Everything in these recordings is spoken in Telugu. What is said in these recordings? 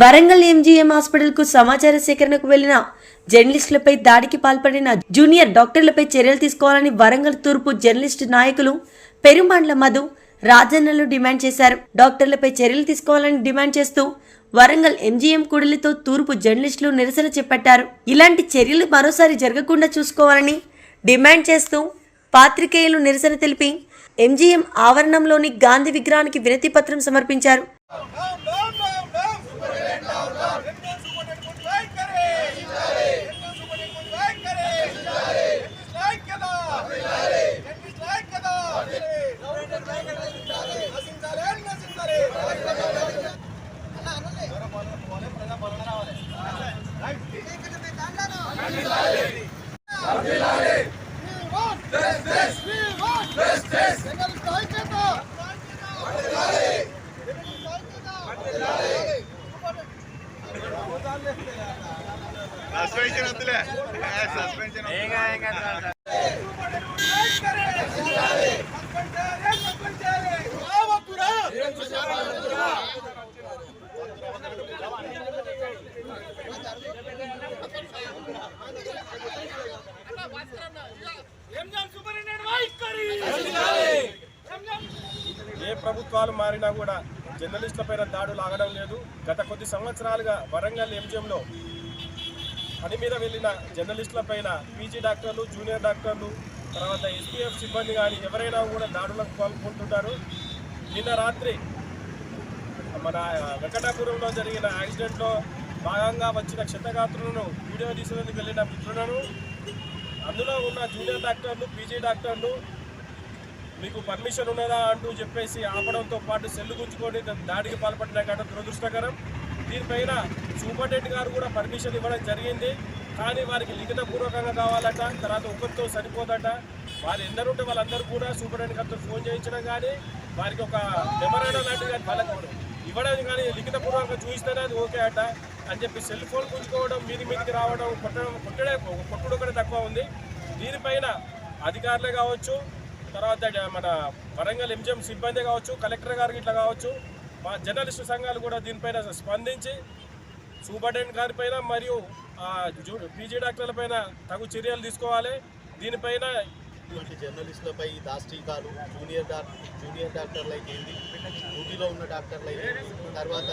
వరంగల్ ఎంజీఎం హాస్పిటల్కు సమాచార సేకరణకు వెళ్ళిన జర్నలిస్టులపై దాడికి పాల్పడిన జూనియర్ డాక్టర్లపై చర్యలు తీసుకోవాలని వరంగల్ తూర్పు జర్నలిస్టు నాయకులు పెరుమాండ్ల మధు రాజన్నలు డిమాండ్ చేశారు. డాక్టర్లపై చర్యలు తీసుకోవాలని డిమాండ్ చేస్తూ వరంగల్ ఎంజీఎం కూడలితో తూర్పు జర్నలిస్టులు నిరసన చేపట్టారు. ఇలాంటి చర్యలు మరోసారి జరగకుండా చూసుకోవాలని డిమాండ్ చేస్తూ పాత్రికేయులు నిరసన తెలిపి ఎంజీఎం ఆవరణంలోని గాంధీ విగ్రహానికి వినతి పత్రం సమర్పించారు. సస్పెన్షన్ వద్దులే. సస్పెన్షన్ ప్రభుత్వాలు మారినా కూడా జర్నలిస్టుల పైన దాడులు ఆగడం లేదు. గత కొద్ది సంవత్సరాలుగా వరంగల్ ఎంజిఎంలో పని మీద వెళ్ళిన జర్నలిస్టుల పైన పీజీ డాక్టర్లు జూనియర్ డాక్టర్లు తర్వాత ఎస్పీఎఫ్ సిబ్బంది కానీ ఎవరైనా కూడా దాడులకు పాల్గొంటుంటారు. నిన్న రాత్రి మన వెంకటాపురంలో జరిగిన యాక్సిడెంట్లో భాగంగా వచ్చిన క్షతగాత్రులను వీడియో తీసుకునేందుకు వెళ్ళిన మిత్రులను అందులో ఉన్న జూనియర్ డాక్టర్లు పీజీ డాక్టర్లు మీకు పర్మిషన్ ఉన్నదా అంటూ చెప్పేసి ఆపడంతో పాటు సెల్లు గుంజుకొని దాడికి పాల్పడిన ఘటన దురదృష్టకరం. దీనిపైన సూపరింటెండెంట్ గారు కూడా పర్మిషన్ ఇవ్వడం జరిగింది. కానీ వారికి లిఖితపూర్వకంగా కావాలట తర్వాత ఒకరితో సరిపోదట. వారు ఎందరుంటే వాళ్ళందరూ కూడా సూపరింటెండెంట్ గారితో ఫోన్ చేయించడం కానీ వారికి ఒక మెమరాండం లాంటిది కానీ వాళ్ళకి ఇవ్వడం కానీ లిఖితపూర్వకంగా చూపిస్తేనే అది ఓకే అట అని చెప్పి సెల్ ఫోన్ గుంజుకోవడం మీది మీదికి రావడం కొట్టడం కొట్టడే కొట్టుడు ఒకటి తక్కువ ఉంది. దీనిపైన అధికారులే కావచ్చు తర్వాత మన వరంగల్ ఎంజిఎం సిబ్బంది కావచ్చు కలెక్టర్ గారికి ఇట్లా కావచ్చు మా జర్నలిస్టు సంఘాలు కూడా దీనిపైన స్పందించి సూపరింటెండెంట్ గారిపైన మరియు జూ- పీజీ డాక్టర్ల పైన తగు చర్యలు తీసుకోవాలి. దీనిపైన ఇటువంటి జర్నలిస్టులపై ఈ దాష్టీకాలు జూనియర్ జూనియర్ డాక్టర్లు అయితే డ్యూటీలో ఉన్న డాక్టర్లు అయితే తర్వాత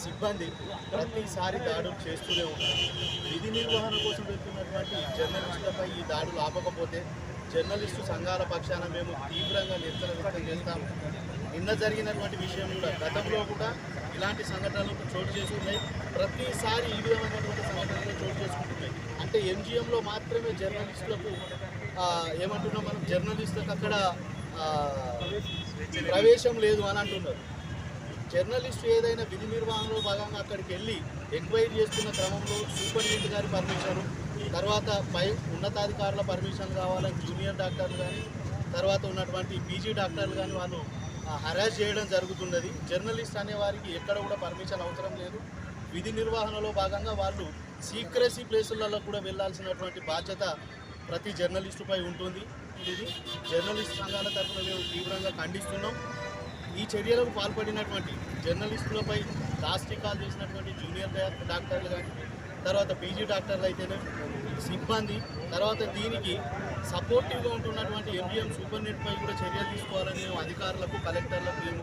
సిబ్బంది ప్రతిసారి దాడులు చేస్తూనే ఉంటారు. విధి నిర్వహణ కోసం వెళ్తున్నటువంటి జర్నలిస్టులపై ఈ దాడులు ఆపకపోతే జర్నలిస్టు సంఘాల పక్షాన మేము తీవ్రంగా నిరసన వ్యక్తం చేస్తాము నిన్న జరిగినటువంటి విషయం కూడా గతంలో కూడా ఇలాంటి సంఘటనలు చోటు చేసుకున్నాయి ప్రతిసారి ఈ విధమైనటువంటి సంఘటనలు చోటు చేసుకుంటున్నాయి. అంటే ఎంజిఎంలో మాత్రమే జర్నలిస్టులకు ఏమంటున్నాం మనం? జర్నలిస్టులకు అక్కడ ప్రవేశం లేదు అని అంటున్నారు. జర్నలిస్ట్ ఏదైనా విధి నిర్వహణలో భాగంగా అక్కడికి వెళ్ళి ఎంక్వైరీ చేస్తున్న క్రమంలో సూపరింటెండెంట్ గారి పర్మిషన్ తర్వాత పై ఉన్నతాధికారుల పర్మిషన్ కావాలని జూనియర్ డాక్టర్లు కానీ తర్వాత ఉన్నటువంటి పీజీ డాక్టర్లు కానీ వాళ్ళు హరాస్ చేయడం జరుగుతున్నది. జర్నలిస్ట్ అనే వారికి ఎక్కడ కూడా పర్మిషన్ అవసరం లేదు. విధి నిర్వహణలో భాగంగా వాళ్ళు సీక్రసీ ప్లేసులలో కూడా వెళ్ళాల్సినటువంటి బాధ్యత ప్రతి జర్నలిస్టుపై ఉంటుంది. ఇది జర్నలిస్ట్ సంఘాల తరఫున మేము తీవ్రంగా ఖండిస్తున్నాం. ఈ చర్యలకు పాల్పడినటువంటి జర్నలిస్టులపై దాష్టికాలు చేసినటువంటి జూనియర్ డాక్టర్లు కానీ తర్వాత పీజీ డాక్టర్లు అయితేనే సిబ్బంది తర్వాత దీనికి సపోర్టివ్గా ఉంటున్నటువంటి ఎండిఎం సూపరింటెండెంట్పై కూడా చర్యలు తీసుకోవాలని మేము అధికారులకు కలెక్టర్లకు మేము